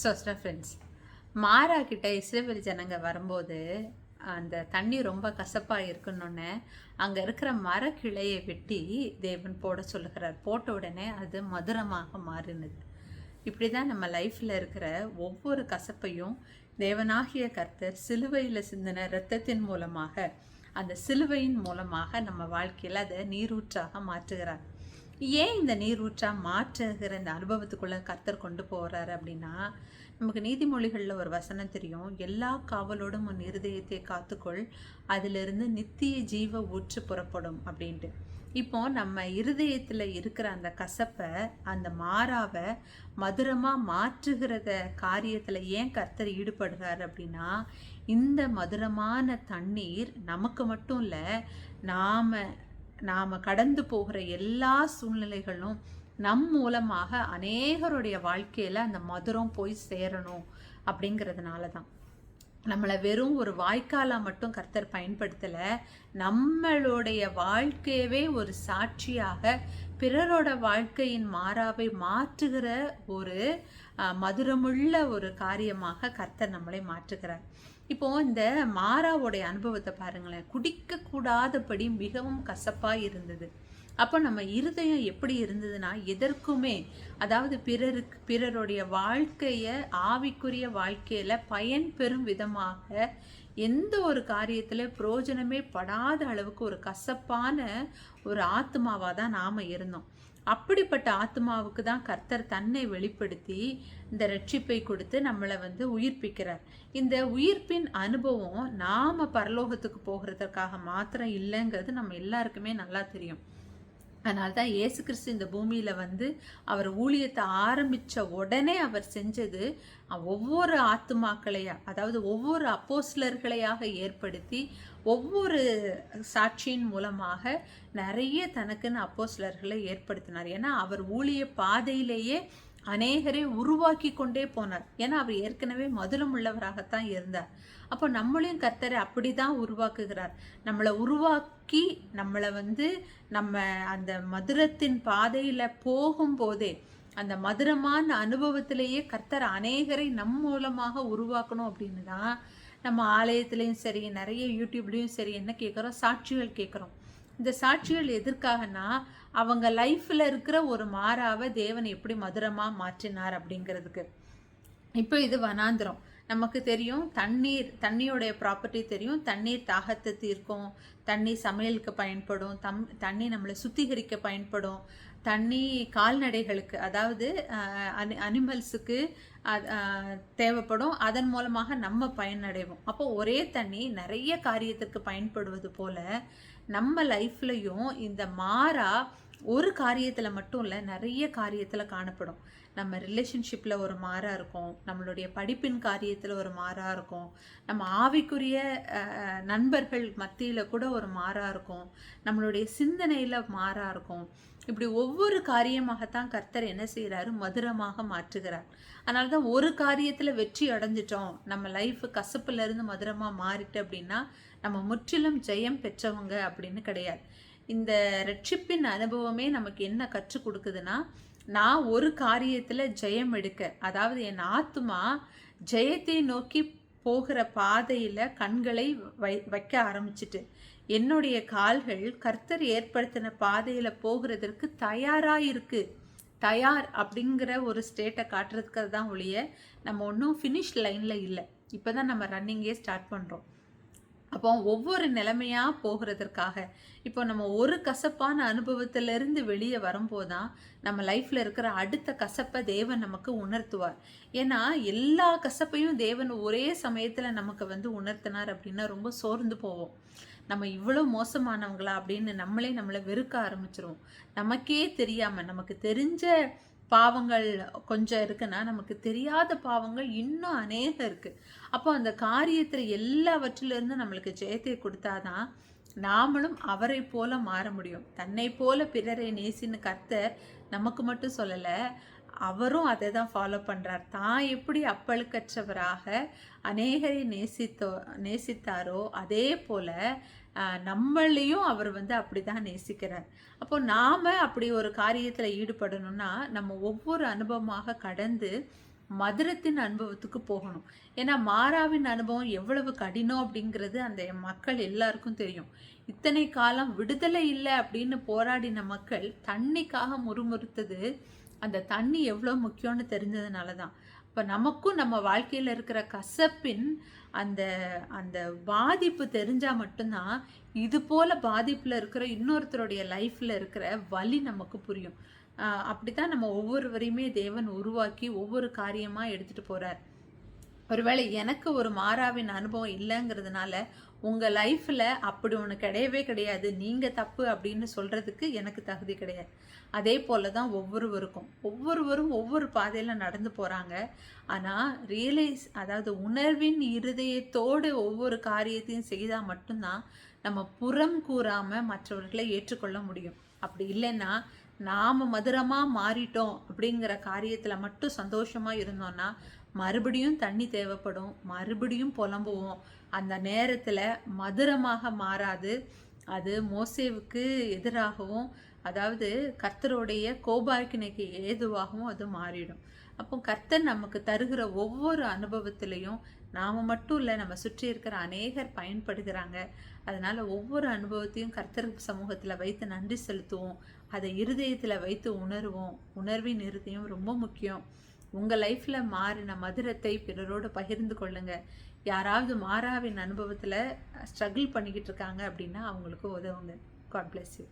சொஸ்டா friends மாறா கிட்ட Israel ஜனங்க வரும்போது அந்த தண்ணி ரொம்ப கசப்பாக இருக்கணுன்னே அங்கே இருக்கிற மரக்கிளையை வெட்டி தேவன் போட சொல்லுகிறார். போட்ட உடனே அது மதுரமாக மாறினது. இப்படி தான் நம்ம லைஃப்பில் இருக்கிற ஒவ்வொரு கசப்பையும் தேவனாகிய கர்த்தர் சிலுவையில் சிந்தின இரத்தத்தின் மூலமாக அந்த சிலுவையின் மூலமாக நம்ம வாழ்க்கையில் அதை நீரூற்றாக மாற்றுகிறார். ஏன் இந்த நீரூற்றாக மாற்றுகிற இந்த அனுபவத்துக்குள்ள கர்த்தர் கொண்டு போகிறாரு அப்படின்னா நமக்கு நீதிமொழிகளில் ஒரு வசனம் தெரியும் எல்லா காவலோடும் உன் இருதயத்தை காத்துக்கொள் அதிலிருந்து நித்திய ஜீவ ஊற்று புறப்படும் அப்படின்ட்டு. இப்போ நம்ம இருதயத்தில் இருக்கிற அந்த கசப்பை அந்த மாறாவை மதுரமாக மாற்றுகிறத காரியத்தில் ஏன் கர்த்தர் ஈடுபடுறார் அப்படின்னா இந்த மதுரமான தண்ணீர் நமக்கு மட்டும் இல்லை நாம் நாம் கடந்து போகிற எல்லா சூழ்நிலைகளும் நம் மூலமாக அநேகருடைய வாழ்க்கையில் அந்த மதுரம் போய் சேரணும் அப்படிங்கிறதுனால தான் நம்மளை வெறும் ஒரு வாய்க்காலாக மட்டும் கர்த்தர் பயன்படுத்தலை நம்மளுடைய வாழ்க்கையவே ஒரு சாட்சியாக பிறரோட வாழ்க்கையின் மாறாவை மாற்றுகிற ஒரு மதுரமுள்ள ஒரு காரியமாக கர்த்தர் நம்மளை மாற்றுகிறார். இப்போது இந்த மாறாவுடைய அனுபவத்தை பாருங்களேன். குடிக்கக்கூடாதபடி மிகவும் கசப்பாக இருந்தது. அப்போ நம்ம இருதயம் எப்படி இருந்ததுன்னா எதற்குமே அதாவது பிறருக்கு பிறருடைய வாழ்க்கையை ஆவிக்குரிய வாழ்க்கையில் பயன் பெறும் விதமாக எந்த ஒரு காரியத்தில் பிரயோஜனமே படாத அளவுக்கு ஒரு கசப்பான ஒரு ஆத்மாவாக தான் நாம் இருந்தோம். அப்படிப்பட்ட ஆத்மாவுக்கு தான் கர்த்தர் தன்னை வெளிப்படுத்தி இந்த ரட்சிப்பை கொடுத்து நம்மளை வந்து உயிர்ப்பிக்கிறார். இந்த உயிர்ப்பின் அனுபவம் நாம் பரலோகத்துக்கு போகிறதுக்காக மாத்திரம் இல்லைங்கிறது நம்ம எல்லாருக்குமே நல்லா தெரியும். அதனால தான் ஏசு கிறிஸ்து இந்த பூமியில் வந்து அவர் ஊழியத்தை ஆரம்பித்த உடனே அவர் செஞ்சது ஒவ்வொரு ஆத்துமாக்களையா அதாவது ஒவ்வொரு அப்போஸ்லர்களையாக ஏற்படுத்தி ஒவ்வொரு சாட்சியின் மூலமாக நிறைய தனக்குன்னு அப்போஸ்லர்களை ஏற்படுத்தினார். ஏன்னா அவர் ஊழிய பாதையிலேயே அநேகரை உருவாக்கி கொண்டே போனார். ஏன்னா அவர் ஏற்கனவே மதுரம் உள்ளவராகத்தான் இருந்தார். அப்போ நம்மளையும் கர்த்தரை அப்படி தான் உருவாக்குகிறார். நம்மளை உருவாக்கி நம்மளை வந்து நம்ம அந்த மதுரத்தின் பாதையில் போகும்போதே அந்த மதுரமான அனுபவத்திலேயே கர்த்தர் அநேகரை நம் மூலமாக உருவாக்கணும் அப்படின்னு தான் நம்ம ஆலயத்துலேயும் சரி நிறைய யூடியூப்லேயும் சரி என்ன கேட்குறோம்? சாட்சிகள் கேட்குறோம். இந்த சாட்சிகள் எதற்காகனா அவங்க லைஃப்பில் இருக்கிற ஒரு மாறாவை தேவன் எப்படி மதுரமாக மாற்றினார் அப்படிங்கிறதுக்கு. இப்போ இது வனாந்திரம். நமக்கு தெரியும் தண்ணீர் தண்ணியோடைய ப்ராப்பர்ட்டி தெரியும். தண்ணீர் தாகத்தை தீர்க்கும் தண்ணி சமையலுக்கு பயன்படும் தம் தண்ணி நம்மளை சுத்திகரிக்க பயன்படும். தண்ணி கால்நடைகளுக்கு அதாவது அனி அனிமல்ஸுக்கு தேவைப்படும். அதன் மூலமாக நம்ம பயனடைவோம். அப்போ ஒரே தண்ணி நிறைய காரியத்திற்கு பயன்படுவது போல நம்ம லைஃப்லையும் இந்த மாறா ஒரு காரியத்தில் மட்டும் இல்லை நிறைய காரியத்தில் காணப்படும். நம்ம ரிலேஷன்ஷிப்பில் ஒரு மாறாக இருக்கும். நம்மளுடைய படிப்பின் காரியத்தில் ஒரு மாறாக இருக்கும். நம்ம ஆவிக்குரிய நண்பர்கள் மத்தியில் கூட ஒரு மாறாக இருக்கும். நம்மளுடைய சிந்தனையில் மாறாக இருக்கும். இப்படி ஒவ்வொரு காரியமாகத்தான் கர்த்தர் என்ன செய்கிறாரு மதுரமாக மாற்றுகிறார். அதனால தான் ஒரு காரியத்தில் வெற்றி அடைஞ்சிட்டோம். நம்ம லைஃப் கசப்புலேருந்து மதுரமாக மாறிட்டு அப்படின்னா நம்ம முற்றிலும் ஜெயம் பெற்றவங்க அப்படின்னு கிடையாது. இந்த ரட்சிப்பின் அனுபவமே நமக்கு என்ன கற்றுக் கொடுக்குதுன்னா நான் ஒரு காரியத்தில் ஜெயம் எடுக்க அதாவது என் ஆத்மா ஜெயத்தை நோக்கி போகிற பாதையில் கண்களை வை வைக்க ஆரம்பிச்சிட்டு என்னுடைய கால்கள் கர்த்தர் ஏற்படுத்தின பாதையில் போகிறதற்கு தயாராக இருக்குது தயார் அப்படிங்கிற ஒரு ஸ்டேட்டை காட்டுறதுக்கு தான் ஒழிய நம்ம ஒன்றும் ஃபினிஷ் லைனில் இல்லை. இப்போ தான் நம்ம ரன்னிங்கே ஸ்டார்ட் பண்ணுறோம் அப்போ ஒவ்வொரு நிலைமையாக போகிறதுக்காக இப்போ நம்ம ஒரு கசப்பான அனுபவத்திலிருந்து வெளியே வரும்போது தான் நம்ம லைஃப்பில் இருக்கிற அடுத்த கசப்பை தேவன் நமக்கு உணர்த்துவார். ஏன்னா எல்லா கசப்பையும் தேவன் ஒரே சமயத்தில் நமக்கு வந்து உணர்த்தினார் அப்படின்னா ரொம்ப சோர்ந்து போவோம். நம்ம இவ்வளோ மோசமானவங்களா அப்படின்னு நம்மளே நம்மளை வெறுக்க ஆரம்பிச்சிருவோம். நமக்கே தெரியாமல் நமக்கு தெரிஞ்ச பாவங்கள் கொஞ்சம் இருக்குன்னா நமக்கு தெரியாத பாவங்கள் இன்னும் அநேகம் இருக்குது அப்போ அந்த காரியத்தில் எல்லாவற்றிலிருந்து நம்மளுக்கு ஜெயத்தை கொடுத்தாதான் நாமளும் அவரை போல மாற முடியும். தன்னை போல பிறரை நேசின்னு கர்த்தர் நமக்கு மட்டும் சொல்லலை அவரும் அதை தான் ஃபாலோ பண்ணுறார் தான் எப்படி அப்பழுக்கற்றவராக அநேகரை நேசித்தோ நேசித்தாரோ அதே போல் நம்மளையும் அவர் வந்து அப்படி தான் நேசிக்கிறார். அப்போ நாம் அப்படி ஒரு காரியத்தில் ஈடுபடணும்னா நம்ம ஒவ்வொரு அனுபவமாக கடந்து மதுரத்தின் அனுபவத்துக்கு போகணும். ஏன்னா மாறாவின் அனுபவம் எவ்வளவு கடினம் அப்படிங்கிறது அந்த மக்கள் எல்லாருக்கும் தெரியும். இத்தனை காலம் விடுதலை இல்லை அப்படின்னு போராடின மக்கள் தண்ணிக்காக முறுமுறுத்தது அந்த தண்ணி எவ்வளோ முக்கியம்னு தெரிஞ்சதுனால தான் இப்போ நமக்கும் நம்ம வாழ்க்கையில் இருக்கிற கசப்பின் அந்த அந்த பாதிப்பு தெரிஞ்சால் மட்டும்தான் இது போல் பாதிப்பில் இருக்கிற இன்னொருத்தருடைய லைஃப்பில் இருக்கிற வலி நமக்கு புரியும். அப்படித்தான் நம்ம ஒவ்வொருவரையுமே தேவன் உருவாக்கி ஒவ்வொரு காரியமாக எடுத்துகிட்டு போகிறார் ஒருவேளை எனக்கு ஒரு மாறாவின் அனுபவம் இல்லைங்கிறதுனால உங்கள் லைஃப்பில் அப்படி ஒன்று கிடையவே கிடையாது. நீங்கள் தப்பு அப்படின்னு சொல்கிறதுக்கு எனக்கு தகுதி கிடையாது. அதே போல தான் ஒவ்வொருவருக்கும். ஒவ்வொருவரும் ஒவ்வொரு பாதையில் நடந்து போகிறாங்க ஆனால் ரியலைஸ் அதாவது உணர்வின் இருதயத்தோடு ஒவ்வொரு காரியத்தையும் செய்தால் மட்டும்தான் நம்ம புறம் கூறாமல் மற்றவர்களை ஏற்றுக்கொள்ள முடியும். அப்படி இல்லைன்னா நாம் மதுரமாக மாறிட்டோம் அப்படிங்கிற காரியத்தில் மட்டும் சந்தோஷமாக இருந்தோன்னா மறுபடியும் தண்ணி தேவைப்படும் மறுபடியும் புலம்புவோம். அந்த நேரத்தில் மதுரமாக மாறாது. அது மோசேவுக்கு எதிராகவும் அதாவது கர்த்தருடைய கோபாக்கினைக்கு ஏதுவாகவும் அது மாறிடும். அப்போ கர்த்தர் நமக்கு தருகிற ஒவ்வொரு அனுபவத்திலையும் நாம் மட்டும் இல்லை நம்ம சுற்றி இருக்கிற அநேகர் பயன்படுகிறாங்க. அதனால் ஒவ்வொரு அனுபவத்தையும் கர்த்தர் சமூகத்தில் வைத்து நன்றி செலுத்துவோம். அதை இருதயத்தில் வைத்து உணர்வோம். உணர்வின் இருதயம் ரொம்ப முக்கியம். உங்கள் லைஃப்பில் மாறின மதுரத்தை பிறரோடு பகிர்ந்து கொள்ளுங்கள் யாராவது மாறாவின் அனுபவத்தில் ஸ்ட்ரகிள் பண்ணிக்கிட்டு இருக்காங்க அப்படின்னா அவங்களுக்கு உதவுங்க. God bless you